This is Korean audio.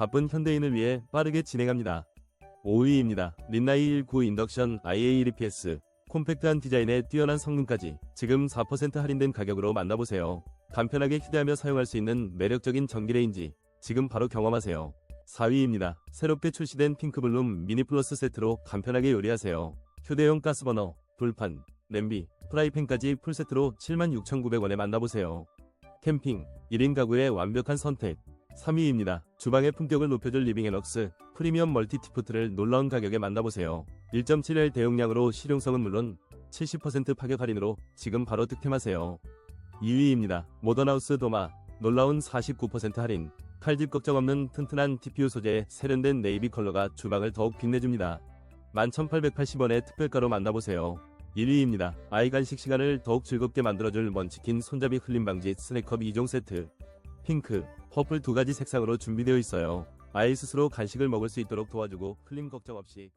바쁜 현대인을 위해 빠르게 진행합니다. 5위입니다. 린나이 19 인덕션 IA1EPS 콤팩트한 디자인에 뛰어난 성능까지 지금 4% 할인된 가격으로 만나보세요. 간편하게 휴대하며 사용할 수 있는 매력적인 전기레인지 지금 바로 경험하세요. 4위입니다. 새롭게 출시된 핑크블룸 미니 플러스 세트로 간편하게 요리하세요. 휴대용 가스버너, 돌판, 냄비, 프라이팬까지 풀세트로 76,900원에 만나보세요. 캠핑, 1인 가구의 완벽한 선택. 3위입니다. 주방의 품격을 높여줄 리빙앤럭스 프리미엄 멀티티포트를 놀라운 가격에 만나보세요. 1.7L 대용량으로 실용성은 물론 70% 파격 할인으로 지금 바로 득템하세요. 2위입니다. 모던하우스 도마 놀라운 49% 할인 칼집 걱정 없는 튼튼한 TPU 소재의 세련된 네이비 컬러가 주방을 더욱 빛내줍니다. 11,880원의 특별가로 만나보세요. 1위입니다. 아이 간식 시간을 더욱 즐겁게 만들어줄 먼치킨 손잡이 흘림 방지 스낵컵 2종 세트. 핑크, 퍼플 두 가지 색상으로 준비되어 있어요. 아이 스스로 간식을 먹을 수 있도록 도와주고 흘림 걱정 없이